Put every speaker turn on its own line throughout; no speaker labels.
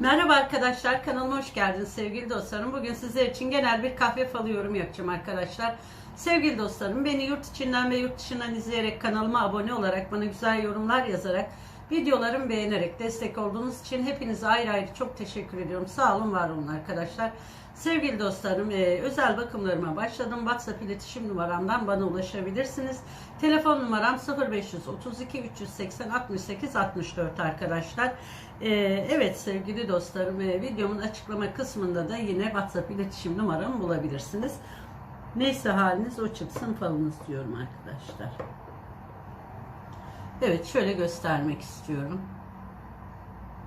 Merhaba arkadaşlar kanalıma hoş geldiniz sevgili dostlarım. Bugün sizler için genel bir kahve falı yorum yapacağım arkadaşlar. Sevgili dostlarım beni yurt içinden ve yurt dışından izleyerek kanalıma abone olarak bana güzel yorumlar yazarak videolarımı beğenerek destek olduğunuz için hepinize ayrı ayrı çok teşekkür ediyorum. Sağ olun var olun arkadaşlar. Sevgili dostlarım e, özel bakımlarıma başladım. WhatsApp iletişim numaramdan bana ulaşabilirsiniz. Telefon numaram 0532 380 68 64 arkadaşlar. E, evet sevgili dostlarım e, videomun açıklama kısmında da yine WhatsApp iletişim numaramı bulabilirsiniz. Neyse haliniz o çıksın falınız diyorum arkadaşlar. Evet şöyle göstermek istiyorum.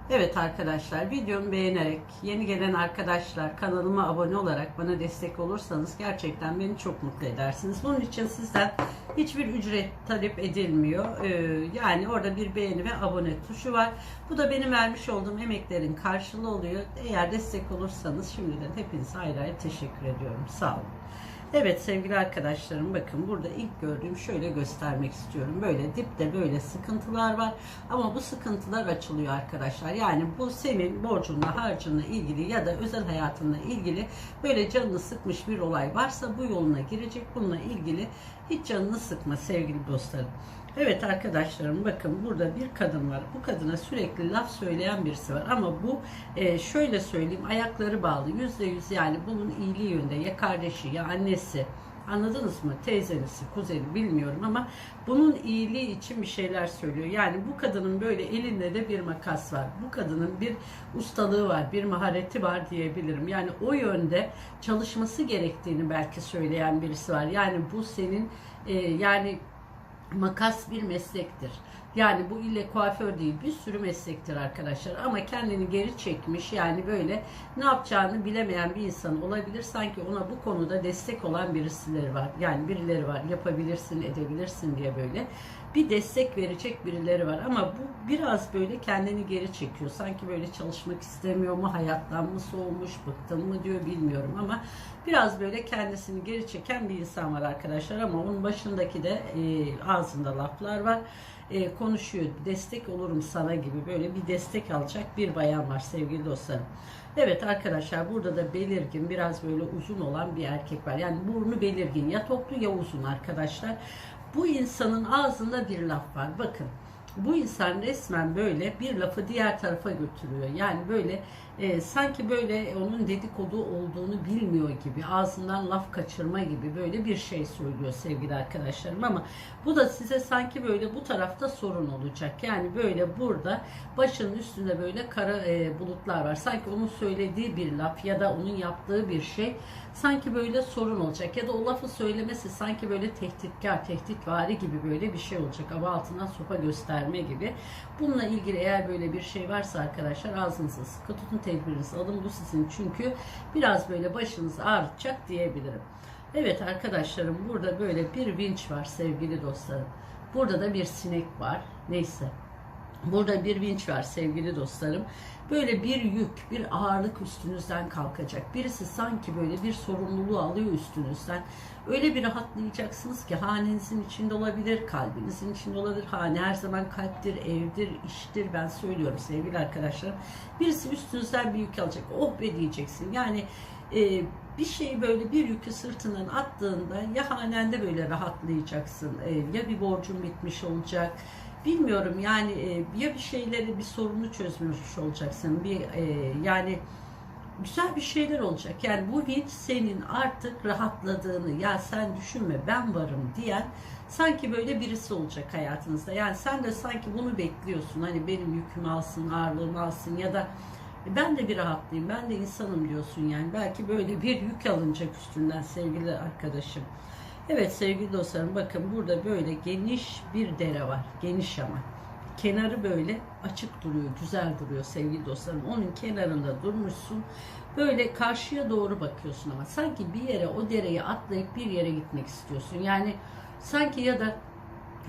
Evet arkadaşlar videomu beğenerek yeni gelen arkadaşlar kanalıma abone olarak bana destek olursanız gerçekten beni çok mutlu edersiniz. Bunun için sizden hiçbir ücret talep edilmiyor. Ee, yani orada bir beğeni ve abone tuşu var. Bu da benim vermiş olduğum emeklerin karşılığı oluyor. Eğer destek olursanız şimdiden hepinize ayrı ayrı teşekkür ediyorum. Sağ olun. Evet sevgili arkadaşlarım bakın burada ilk gördüğüm şöyle göstermek istiyorum. Böyle dipte böyle sıkıntılar var ama bu sıkıntılar açılıyor arkadaşlar. Yani bu senin borcunla harcınla ilgili ya da özel hayatınla ilgili böyle canını sıkmış bir olay varsa bu yoluna girecek. Bununla ilgili hiç canını sıkma sevgili dostlarım. Evet arkadaşlarım bakın burada bir kadın var. Bu kadına sürekli laf söyleyen birisi var. Ama bu e, şöyle söyleyeyim ayakları bağlı. Yüzde yüz yani bunun iyiliği yönde ya kardeşi ya annesi Anladınız mı? Teyzenisi, kuzeni bilmiyorum ama bunun iyiliği için bir şeyler söylüyor. Yani bu kadının böyle elinde de bir makas var. Bu kadının bir ustalığı var, bir mahareti var diyebilirim. Yani o yönde çalışması gerektiğini belki söyleyen birisi var. Yani bu senin e, yani makas bir meslektir. Yani bu ille kuaför değil bir sürü meslektir arkadaşlar. Ama kendini geri çekmiş yani böyle ne yapacağını bilemeyen bir insan olabilir. Sanki ona bu konuda destek olan birisileri var. Yani birileri var yapabilirsin edebilirsin diye böyle bir destek verecek birileri var. Ama bu biraz böyle kendini geri çekiyor. Sanki böyle çalışmak istemiyor mu hayattan mı soğumuş bıktım mı diyor bilmiyorum ama biraz böyle kendisini geri çeken bir insan var arkadaşlar. Ama onun başındaki de e, ağzında laflar var e, konuşuyor. Destek olurum sana gibi böyle bir destek alacak bir bayan var sevgili dostlarım. Evet arkadaşlar burada da belirgin biraz böyle uzun olan bir erkek var. Yani burnu belirgin ya toplu ya uzun arkadaşlar. Bu insanın ağzında bir laf var. Bakın bu insan resmen böyle bir lafı diğer tarafa götürüyor. Yani böyle e, sanki böyle onun dedikodu olduğunu bilmiyor gibi ağzından laf kaçırma gibi böyle bir şey söylüyor sevgili arkadaşlarım ama bu da size sanki böyle bu tarafta sorun olacak. Yani böyle burada başının üstünde böyle kara e, bulutlar var. Sanki onun söylediği bir laf ya da onun yaptığı bir şey sanki böyle sorun olacak ya da o lafı söylemesi sanki böyle tehditkar, tehditvari gibi böyle bir şey olacak. Ama altından sopa gösterme gibi. Bununla ilgili eğer böyle bir şey varsa arkadaşlar ağzınızı sıkı tutun tedbirinizi alın. Bu sizin çünkü biraz böyle başınızı ağrıtacak diyebilirim. Evet arkadaşlarım burada böyle bir vinç var sevgili dostlarım. Burada da bir sinek var. Neyse. Burada bir vinç var sevgili dostlarım. Böyle bir yük, bir ağırlık üstünüzden kalkacak. Birisi sanki böyle bir sorumluluğu alıyor üstünüzden. Öyle bir rahatlayacaksınız ki hanenizin içinde olabilir, kalbinizin içinde olabilir. Hane her zaman kalptir, evdir, iştir ben söylüyorum sevgili arkadaşlar. Birisi üstünüzden bir yük alacak. Oh be diyeceksin. Yani e, bir şey böyle bir yükü sırtından attığında ya hanende böyle rahatlayacaksın e, ya bir borcun bitmiş olacak bilmiyorum yani e, ya bir şeyleri bir sorunu çözmüş olacaksın bir e, yani güzel bir şeyler olacak. Yani bu vinç senin artık rahatladığını ya sen düşünme ben varım diyen sanki böyle birisi olacak hayatınızda. Yani sen de sanki bunu bekliyorsun hani benim yükümü alsın ağırlığımı alsın ya da ben de bir rahatlayayım ben de insanım diyorsun. Yani belki böyle bir yük alınacak üstünden sevgili arkadaşım. Evet sevgili dostlarım bakın burada böyle geniş bir dere var. Geniş ama. Kenarı böyle açık duruyor, güzel duruyor sevgili dostlarım. Onun kenarında durmuşsun. Böyle karşıya doğru bakıyorsun ama sanki bir yere o dereyi atlayıp bir yere gitmek istiyorsun. Yani sanki ya da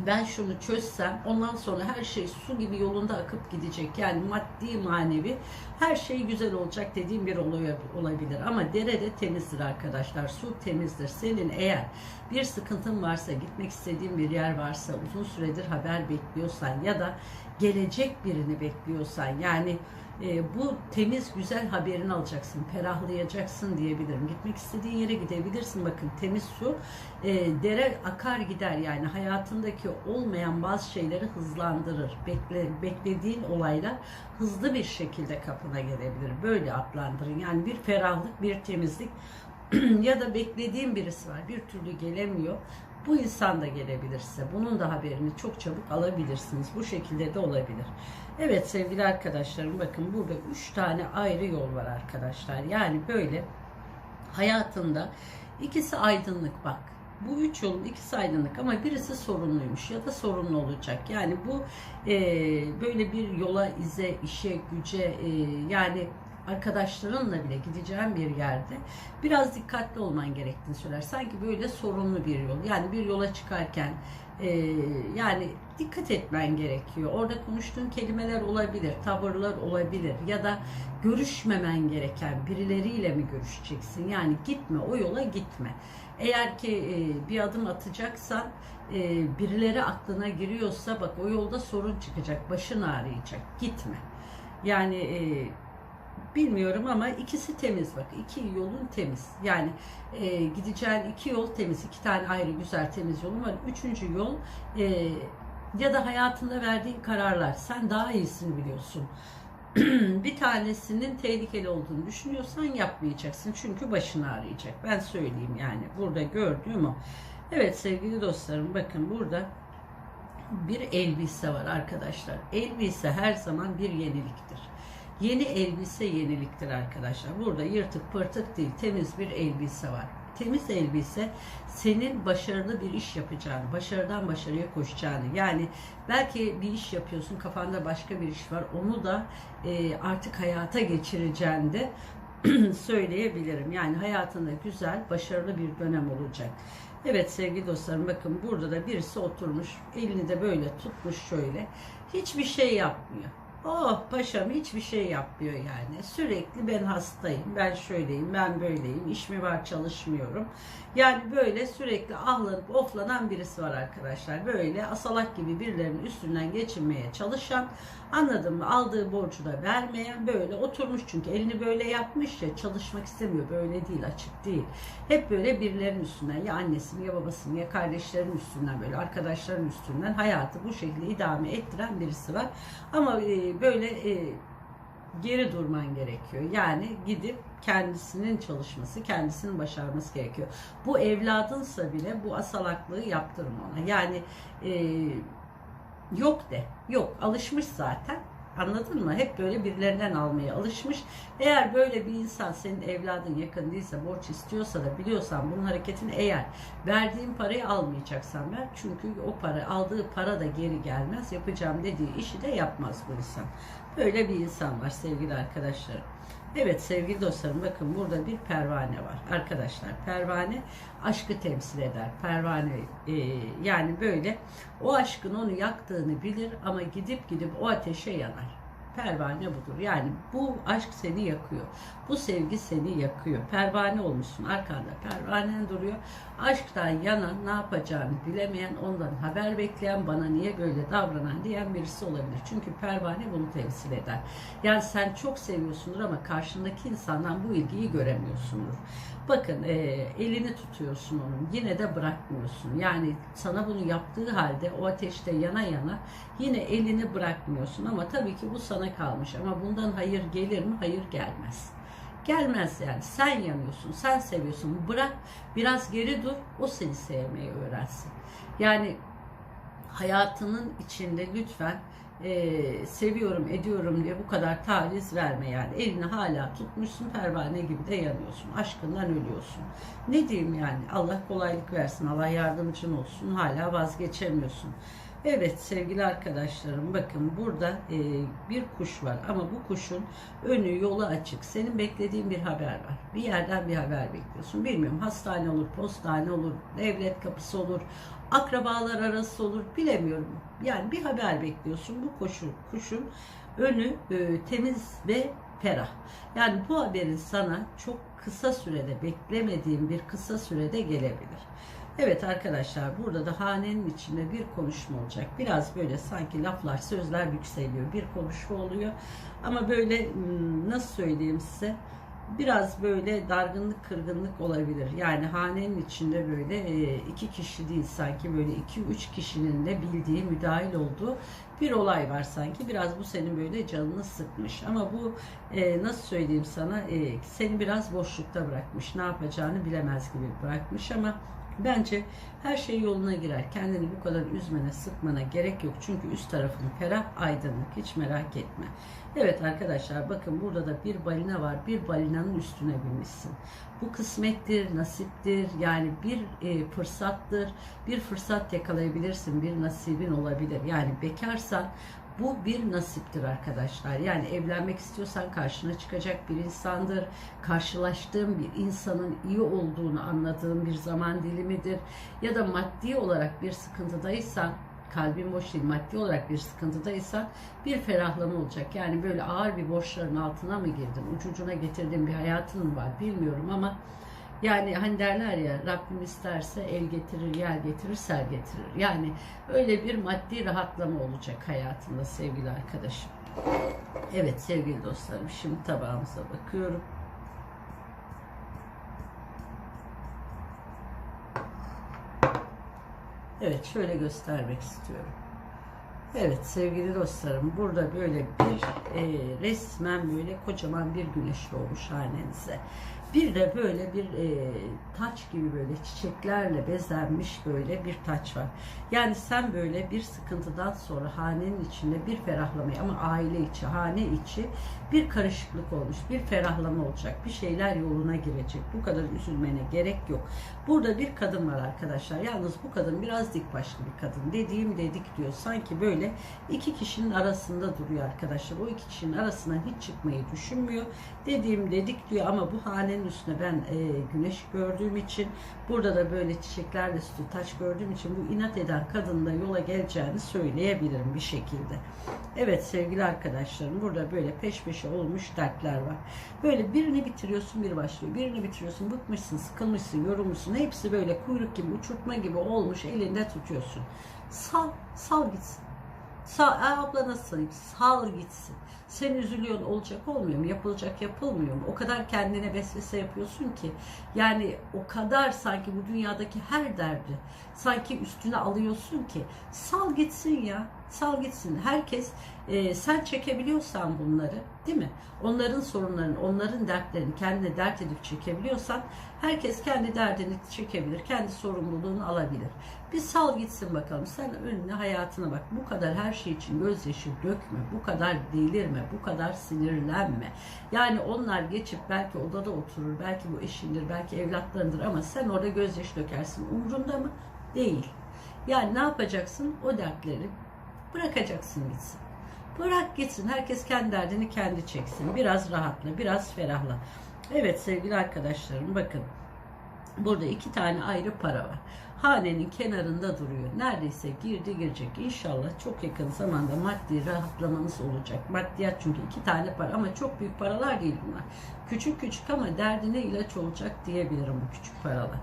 ben şunu çözsem ondan sonra her şey su gibi yolunda akıp gidecek. Yani maddi manevi her şey güzel olacak dediğim bir olay olabilir. Ama dere de temizdir arkadaşlar. Su temizdir. Senin eğer bir sıkıntın varsa, gitmek istediğin bir yer varsa, uzun süredir haber bekliyorsan ya da gelecek birini bekliyorsan yani e, bu temiz güzel haberini alacaksın, ferahlayacaksın diyebilirim. Gitmek istediğin yere gidebilirsin. Bakın temiz su e, dere akar gider yani hayatındaki olmayan bazı şeyleri hızlandırır. Bekle, beklediğin olaylar hızlı bir şekilde kapına gelebilir. Böyle adlandırın. Yani bir ferahlık, bir temizlik ya da beklediğin birisi var. Bir türlü gelemiyor. Bu insan da gelebilir size. Bunun da haberini çok çabuk alabilirsiniz. Bu şekilde de olabilir. Evet sevgili arkadaşlarım bakın burada üç tane ayrı yol var arkadaşlar. Yani böyle hayatında ikisi aydınlık bak. Bu üç yolun ikisi aydınlık ama birisi sorunluymuş ya da sorunlu olacak. Yani bu e, böyle bir yola, ize, işe, güce e, yani arkadaşlarınla bile gideceğin bir yerde biraz dikkatli olman gerektiğini söyler. Sanki böyle sorunlu bir yol. Yani bir yola çıkarken e, yani dikkat etmen gerekiyor. Orada konuştuğun kelimeler olabilir, tavırlar olabilir ya da görüşmemen gereken birileriyle mi görüşeceksin? Yani gitme, o yola gitme. Eğer ki e, bir adım atacaksan e, birileri aklına giriyorsa bak o yolda sorun çıkacak, başın ağrıyacak. Gitme. Yani e, bilmiyorum ama ikisi temiz bak. iki yolun temiz. Yani e, gideceğin iki yol temiz. iki tane ayrı güzel temiz yolun var. Üçüncü yol e, ya da hayatında verdiğin kararlar. Sen daha iyisini biliyorsun. bir tanesinin tehlikeli olduğunu düşünüyorsan yapmayacaksın. Çünkü başın ağrıyacak. Ben söyleyeyim yani. Burada gördüğüm o. Evet sevgili dostlarım bakın burada bir elbise var arkadaşlar. Elbise her zaman bir yeniliktir. Yeni elbise yeniliktir arkadaşlar. Burada yırtık pırtık değil temiz bir elbise var. Temiz elbise senin başarılı bir iş yapacağını, başarıdan başarıya koşacağını. Yani belki bir iş yapıyorsun, kafanda başka bir iş var. Onu da e, artık hayata geçireceğini de söyleyebilirim. Yani hayatında güzel, başarılı bir dönem olacak. Evet sevgili dostlarım bakın burada da birisi oturmuş, elini de böyle tutmuş şöyle. Hiçbir şey yapmıyor. Oh paşam hiçbir şey yapmıyor yani. Sürekli ben hastayım, ben şöyleyim, ben böyleyim, iş mi var çalışmıyorum. Yani böyle sürekli ahlanıp oflanan birisi var arkadaşlar. Böyle asalak gibi birilerinin üstünden geçinmeye çalışan, anladın mı? Aldığı borcu da vermeyen böyle oturmuş çünkü elini böyle yapmış ya çalışmak istemiyor. Böyle değil, açık değil. Hep böyle birilerinin üstünden ya annesinin ya babasının ya kardeşlerin üstünden böyle arkadaşların üstünden hayatı bu şekilde idame ettiren birisi var. Ama e, böyle e, geri durman gerekiyor. Yani gidip kendisinin çalışması, kendisinin başarması gerekiyor. Bu evladınsa bile bu asalaklığı yaptırma ona. Yani e, yok de. Yok. Alışmış zaten. Anladın mı? Hep böyle birilerinden almaya alışmış. Eğer böyle bir insan senin evladın yakın değilse, borç istiyorsa da biliyorsan bunun hareketini eğer verdiğin parayı almayacaksan ver. Çünkü o para, aldığı para da geri gelmez. Yapacağım dediği işi de yapmaz bu insan. Böyle bir insan var sevgili arkadaşlarım. Evet sevgili dostlarım bakın burada bir pervane var. Arkadaşlar pervane aşkı temsil eder. Pervane e, yani böyle o aşkın onu yaktığını bilir ama gidip gidip o ateşe yanar. Pervane budur. Yani bu aşk seni yakıyor. Bu sevgi seni yakıyor. Pervane olmuşsun. Arkanda pervanen duruyor. Aşktan yana ne yapacağını bilemeyen, ondan haber bekleyen, bana niye böyle davranan diyen birisi olabilir. Çünkü pervane bunu temsil eder. Yani sen çok seviyorsundur ama karşındaki insandan bu ilgiyi göremiyorsundur. Bakın e, elini tutuyorsun onun. Yine de bırakmıyorsun. Yani sana bunu yaptığı halde o ateşte yana yana yine elini bırakmıyorsun. Ama tabii ki bu sana kalmış. Ama bundan hayır gelir mi? Hayır gelmez. Gelmez yani. Sen yanıyorsun, sen seviyorsun. Bırak biraz geri dur, o seni sevmeyi öğrensin. Yani hayatının içinde lütfen e, seviyorum, ediyorum diye bu kadar taviz verme yani. Elini hala tutmuşsun, pervane gibi de yanıyorsun. Aşkından ölüyorsun. Ne diyeyim yani? Allah kolaylık versin, Allah yardımcın olsun. Hala vazgeçemiyorsun. Evet sevgili arkadaşlarım bakın burada e, bir kuş var ama bu kuşun önü yolu açık. Senin beklediğin bir haber var. Bir yerden bir haber bekliyorsun. Bilmiyorum hastane olur, postane olur, devlet kapısı olur, akrabalar arası olur bilemiyorum. Yani bir haber bekliyorsun. Bu kuşun, kuşun önü e, temiz ve ferah. Yani bu haberin sana çok kısa sürede beklemediğin bir kısa sürede gelebilir. Evet arkadaşlar burada da hanenin içinde bir konuşma olacak. Biraz böyle sanki laflar, sözler yükseliyor. Bir konuşma oluyor. Ama böyle hmm, nasıl söyleyeyim size? Biraz böyle dargınlık, kırgınlık olabilir. Yani hanenin içinde böyle e, iki kişi değil sanki böyle iki üç kişinin de bildiği, müdahil olduğu bir olay var sanki. Biraz bu senin böyle canını sıkmış. Ama bu e, nasıl söyleyeyim sana e, seni biraz boşlukta bırakmış. Ne yapacağını bilemez gibi bırakmış ama Bence her şey yoluna girer. Kendini bu kadar üzmene, sıkmana gerek yok. Çünkü üst tarafın ferah, aydınlık. Hiç merak etme. Evet arkadaşlar bakın burada da bir balina var. Bir balinanın üstüne binmişsin. Bu kısmettir, nasiptir. Yani bir e, fırsattır. Bir fırsat yakalayabilirsin. Bir nasibin olabilir. Yani bekarsan bu bir nasiptir arkadaşlar. Yani evlenmek istiyorsan karşına çıkacak bir insandır. Karşılaştığın bir insanın iyi olduğunu anladığın bir zaman dilimidir. Ya da maddi olarak bir sıkıntıdaysan kalbin boş değil maddi olarak bir sıkıntıdaysan bir ferahlama olacak. Yani böyle ağır bir borçların altına mı girdin? Ucucuna getirdiğin bir hayatın mı var bilmiyorum ama yani hani derler ya Rabbim isterse el getirir, yer getirir, sel getirir. Yani öyle bir maddi rahatlama olacak hayatında sevgili arkadaşım. Evet sevgili dostlarım şimdi tabağımıza bakıyorum. Evet şöyle göstermek istiyorum. Evet sevgili dostlarım burada böyle bir e, resmen böyle kocaman bir güneş doğmuş hanenize. Bir de böyle bir e, taç gibi böyle çiçeklerle bezenmiş böyle bir taç var. Yani sen böyle bir sıkıntıdan sonra hanenin içinde bir ferahlamayı ama aile içi, hane içi bir karışıklık olmuş, bir ferahlama olacak, bir şeyler yoluna girecek. Bu kadar üzülmene gerek yok. Burada bir kadın var arkadaşlar. Yalnız bu kadın biraz dik başlı bir kadın. Dediğim dedik diyor. Sanki böyle iki kişinin arasında duruyor arkadaşlar. O iki kişinin arasından hiç çıkmayı düşünmüyor. Dediğim dedik diyor ama bu hanenin üstüne ben e, güneş gördüğüm için burada da böyle çiçeklerle süslü taç gördüğüm için bu inat eden kadın da yola geleceğini söyleyebilirim bir şekilde. Evet sevgili arkadaşlarım burada böyle peş peşe olmuş dertler var. Böyle birini bitiriyorsun bir başlıyor. Birini bitiriyorsun bıkmışsın, sıkılmışsın, yorulmuşsun. Hepsi böyle kuyruk gibi, uçurtma gibi olmuş elinde tutuyorsun. Sal, sal gitsin. Sal, abla nasıl? Sal gitsin. Sen üzülüyorsun olacak olmuyor mu? Yapılacak yapılmıyor mu? O kadar kendine vesvese yapıyorsun ki. Yani o kadar sanki bu dünyadaki her derdi sanki üstüne alıyorsun ki. Sal gitsin ya. Sal gitsin. Herkes e, sen çekebiliyorsan bunları değil mi? Onların sorunlarını, onların dertlerini kendine dert edip çekebiliyorsan herkes kendi derdini çekebilir. Kendi sorumluluğunu alabilir. Bir sal gitsin bakalım. Sen önüne hayatına bak. Bu kadar her şey için gözyaşı dökme. Bu kadar delirme. Bu kadar sinirlenme. Yani onlar geçip belki odada oturur. Belki bu eşindir. Belki evlatlarındır ama sen orada gözyaşı dökersin. Umrunda mı? Değil. Yani ne yapacaksın? O dertleri bırakacaksın gitsin. Bırak gitsin. Herkes kendi derdini kendi çeksin. Biraz rahatla, biraz ferahla. Evet sevgili arkadaşlarım bakın. Burada iki tane ayrı para var. Hanenin kenarında duruyor. Neredeyse girdi girecek. İnşallah çok yakın zamanda maddi rahatlamanız olacak. Maddiyat çünkü iki tane para ama çok büyük paralar değil bunlar. Küçük küçük ama derdine ilaç olacak diyebilirim bu küçük paralar.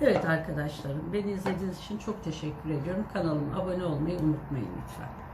Evet arkadaşlarım beni izlediğiniz için çok teşekkür ediyorum. Kanalıma abone olmayı unutmayın lütfen.